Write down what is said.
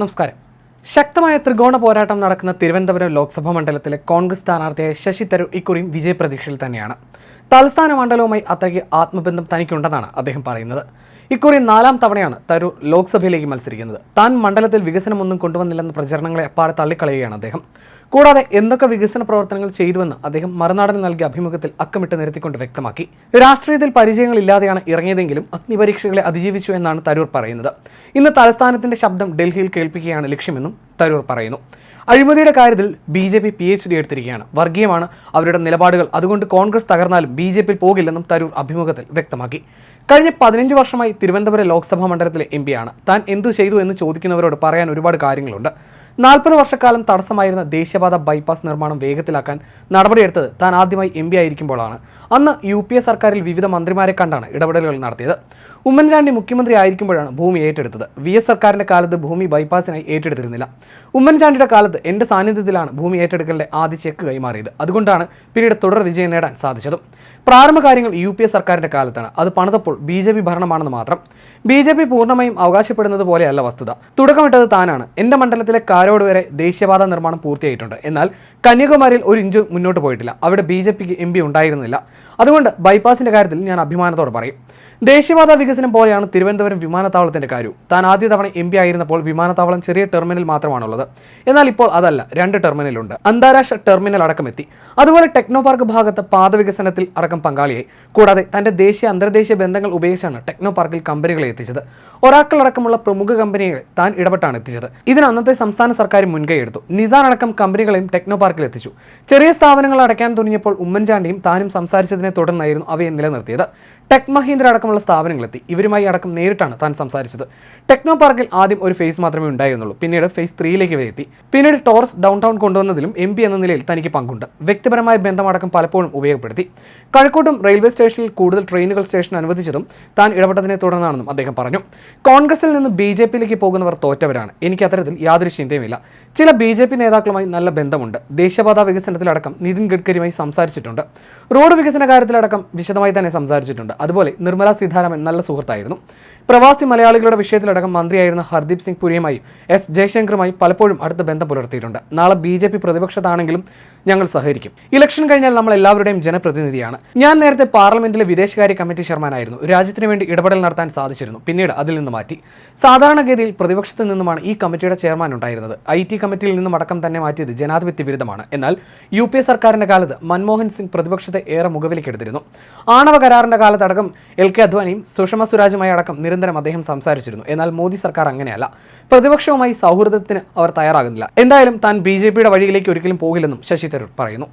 നമസ്കാരം. ശക്തമായ ത്രികോണ പോരാട്ടം നടക്കുന്ന തിരുവനന്തപുരം ലോക്സഭാ മണ്ഡലത്തിലെ കോൺഗ്രസ് സ്ഥാനാർത്ഥിയായ ശശി തരൂർ ഇക്കുറിയും വിജയപ്രതീക്ഷയിൽ തന്നെയാണ്. തലസ്ഥാന മണ്ഡലവുമായി അത്രയ്ക്ക് ആത്മബന്ധം തനിക്കുണ്ടെന്നാണ് അദ്ദേഹം പറയുന്നത്. ഇക്കുറി നാലാം തവണയാണ് തരൂർ ലോക്സഭയിലേക്ക് മത്സരിക്കുന്നത്. താൻ മണ്ഡലത്തിൽ വികസനമൊന്നും കൊണ്ടുവന്നില്ലെന്ന പ്രചരണങ്ങളെ അപ്പാടെ തള്ളിക്കളയുകയാണ് അദ്ദേഹം. കൂടാതെ എന്തൊക്കെ വികസന പ്രവർത്തനങ്ങൾ ചെയ്തുവെന്ന് അദ്ദേഹം മറുനാടന് നൽകിയ അഭിമുഖത്തിൽ അക്കമിട്ട് നിരത്തിക്കൊണ്ട് വ്യക്തമാക്കി. രാഷ്ട്രീയത്തിൽ പരിചയങ്ങളില്ലാതെയാണ് ഇറങ്ങിയതെങ്കിലും അഗ്നിപരീക്ഷകളെ അതിജീവിച്ചു എന്നാണ് തരൂർ പറയുന്നത്. ഇന്ന് തലസ്ഥാനത്തിന്റെ ശബ്ദം ഡൽഹിയിൽ കേൾപ്പിക്കുകയാണ് ലക്ഷ്യമെന്നും തരൂർ പറയുന്നു. അഴിമതിയുടെ കാര്യത്തിൽ B J P P H D എടുത്തിരിക്കുകയാണ്. വർഗീയമാണ് അവരുടെ നിലപാടുകൾ. അതുകൊണ്ട് കോൺഗ്രസ് തകർന്നാലും ബി ജെ പിയിൽ പോകില്ലെന്നും തരൂർ അഭിമുഖത്തിൽ വ്യക്തമാക്കി. കഴിഞ്ഞ പതിനഞ്ച് വർഷമായി തിരുവനന്തപുരം ലോക്സഭാ മണ്ഡലത്തിലെ എം പിയാണ് താൻ എന്തു ചെയ്തു എന്ന് ചോദിക്കുന്നവരോട് പറയാൻ ഒരുപാട് കാര്യങ്ങളുണ്ട്. നാൽപ്പത് വർഷക്കാലം തടസ്സമായിരുന്ന ദേശീയപാത ബൈപ്പാസ് നിർമ്മാണം വേഗത്തിലാക്കാൻ നടപടിയെടുത്തത് താൻ ആദ്യമായി എം ആയിരിക്കുമ്പോഴാണ്. അന്ന് യു പി എ സർക്കാരിൽ വിവിധ മന്ത്രിമാരെ കണ്ടാണ് ഇടപെടലുകൾ നടത്തിയത്. ഉമ്മൻചാണ്ടി മുഖ്യമന്ത്രി ആയിരിക്കുമ്പോഴാണ് ഭൂമി ഏറ്റെടുത്തത്. വി എസ് സർക്കാരിന്റെ കാലത്ത് ഭൂമി ബൈപ്പാസിനായി ഏറ്റെടുത്തിരുന്നില്ല. ഉമ്മൻചാണ്ടിയുടെ കാലത്ത് എന്റെ സാന്നിധ്യത്തിലാണ് ഭൂമി ഏറ്റെടുക്കലിന്റെ ആദ്യ ചെക്ക് കൈമാറിയത്. അതുകൊണ്ടാണ് പിന്നീട് തുടർ വിജയം നേടാൻ സാധിച്ചതും. പ്രാരംഭ കാര്യങ്ങൾ യു പി എ സർക്കാരിന്റെ കാലത്താണ്. അത് പണിതപ്പോൾ ബി ജെ പി ഭരണമാണെന്ന് മാത്രം. ബി ജെ പി പൂർണമായും അവകാശപ്പെടുന്നത് പോലെയല്ല വസ്തുത. തുടക്കമിട്ടത് താനാണ്. എന്റെ മണ്ഡലത്തിലെ കാരോട് വരെ ദേശീയപാത നിർമ്മാണം പൂർത്തിയായിട്ടുണ്ട്. എന്നാൽ കന്യാകുമാരിയിൽ ഒരു ഇഞ്ച് മുന്നോട്ട് പോയിട്ടില്ല. അവിടെ ബി ജെ പിക്ക് എം പി ഉണ്ടായിരുന്നില്ല. അതുകൊണ്ട് ബൈപ്പാസിന്റെ കാര്യത്തിൽ ഞാൻ അഭിമാനത്തോടെ പറയും. ദേശീയപാത വികസനം പോലെയാണ് തിരുവനന്തപുരം വിമാനത്താവളത്തിന്റെ കാര്യവും താൻ ആദ്യ തവണ എം പി ആയിരുന്നപ്പോൾ വിമാനത്താവളം ചെറിയ ടെർമിനൽ മാത്രമാണുള്ളത്. എന്നാൽ ഇപ്പോൾ അതല്ല രണ്ട് ടെർമിനലുണ്ട്. അന്താരാഷ്ട്ര ടെർമിനൽ അടക്കം എത്തി അതുപോലെ ടെക്നോ പാർക്ക് ഭാഗത്ത് പാത വികസനത്തിൽ അടക്കം പങ്കാളിയായി. കൂടാതെ തന്റെ ദേശീയ അന്തർദേശീയ ബന്ധങ്ങൾ ഉപയോഗിച്ചാണ് ടെക്നോ പാർക്കിൽ കമ്പനികളെ എത്തിച്ചത്. ഒരാക്കൾ അടക്കമുള്ള പ്രമുഖ കമ്പനികളെ താൻ ഇടപെട്ടാണ് എത്തിച്ചത്. ഇതിന് അന്നത്തെ സംസ്ഥാന സർക്കാർ മുൻകൈ എടുത്തു. നിസാൻ അടക്കം കമ്പനികളെയും ടെക്നോ പാർക്കിൽ എത്തിച്ചു. ചെറിയ സ്ഥാപനങ്ങൾ അടയ്ക്കാൻ തുടങ്ങിയപ്പോൾ ഉമ്മൻചാണ്ടിയും താനും സംസാരിച്ചതിനെ തുടർന്നായിരുന്നു അവയെ നിലനിർത്തിയത്. ടെക് മഹീന്ദ്ര അടക്കമുള്ള സ്ഥാപനങ്ങളെത്തി. ഇവരുമായി അടക്കം നേരിട്ടാണ് താൻ സംസാരിച്ചത്. ടെക്നോ പാർക്കിൽ ആദ്യം ഒരു ഫേസ് മാത്രമേ ഉണ്ടായിരുന്നുള്ളൂ. പിന്നീട് ഫേസ് ത്രീയിലേക്ക് വരെ എത്തി. പിന്നീട് ടോറസ് ഡൗൺ ടൗൺ കൊണ്ടുവന്നതിലും എം പി എന്ന നിലയിൽ തനിക്ക് പങ്കുണ്ട്. വ്യക്തിപരമായ ബന്ധമടക്കം പലപ്പോഴും ഉപയോഗപ്പെടുത്തി. കഴക്കൂട്ടം റെയിൽവേ സ്റ്റേഷനിൽ കൂടുതൽ ട്രെയിനുകൾ സ്റ്റേഷൻ അനുവദിച്ചതും താൻ ഇടപെട്ടതിനെ തുടർന്നാണെന്നും അദ്ദേഹം പറഞ്ഞു. കോൺഗ്രസിൽ നിന്ന് ബി ജെ പിയിലേക്ക് പോകുന്നവർ തോറ്റവരാണ്. എനിക്ക് അത്തരത്തിൽ യാതൊരു ചിന്തയുമില്ല. ചില ബി ജെ പി നേതാക്കളുമായി നല്ല ബന്ധമുണ്ട്. ദേശീയപാത വികസനത്തിലടക്കം നിതിൻ ഗഡ്കരിയുമായി സംസാരിച്ചിട്ടുണ്ട്. റോഡ് വികസന കാര്യത്തിലടക്കം വിശദമായി തന്നെ സംസാരിച്ചിട്ടുണ്ട്. അതുപോലെ നിർമ്മല സീതാരാമൻ നല്ല സുഹൃത്തായിരുന്നു. പ്രവാസി മലയാളികളുടെ വിഷയത്തിലടക്കം മന്ത്രിയായിരുന്ന ഹർദീപ് സിംഗ് പുരിയുമായും എസ് ജയശങ്കറുമായി പലപ്പോഴും അടുത്ത ബന്ധം പുലർത്തിയിട്ടുണ്ട്. നാളെ ബി ജെ പി പ്രതിപക്ഷത്താണെങ്കിലും ഞങ്ങൾ സഹകരിക്കും. ഇലക്ഷൻ കഴിഞ്ഞാൽ നമ്മൾ എല്ലാവരുടെയും ജനപ്രതിനിധിയാണ്. ഞാൻ നേരത്തെ പാർലമെന്റിലെ വിദേശകാര്യ കമ്മിറ്റി ചെയർമാനായിരുന്നു. രാജ്യത്തിന് വേണ്ടി ഇടപെടൽ നടത്താൻ സാധിച്ചിരുന്നു. പിന്നീട് അതിൽ നിന്ന് മാറ്റി. സാധാരണഗതിയിൽ പ്രതിപക്ഷത്തിൽ നിന്നുമാണ് ഈ കമ്മിറ്റിയുടെ ചെയർമാൻ ഉണ്ടായിരുന്നത്. ഐ ടി കമ്മിറ്റിയിൽ നിന്നും അടക്കം തന്നെ മാറ്റിയത് ജനാധിപത്യ വിരുദ്ധമാണ്. എന്നാൽ യു പി എ സർക്കാരിന്റെ കാലത്ത് മൻമോഹൻ സിംഗ് പ്രതിപക്ഷത്തെ ഏറെ മുഖവിലേക്കെടുത്തിരുന്നു ആണവ കരാറിന്റെ കാലത്തടക്കം എൽ കെ അദ്വാനിയും സുഷമ സ്വരാജുമായി അടക്കം നിരന്തരം അദ്ദേഹം സംസാരിച്ചിരുന്നു. എന്നാൽ മോദി സർക്കാർ അങ്ങനെയല്ല. പ്രതിപക്ഷവുമായി സൗഹൃദത്തിന് അവർ തയ്യാറാകുന്നില്ല. എന്തായാലും താൻ ബി ജെ പിയുടെ വഴിയിലേക്ക് ഒരിക്കലും പോകില്ലെന്നും ശശി തരൂർ പറയുന്നു.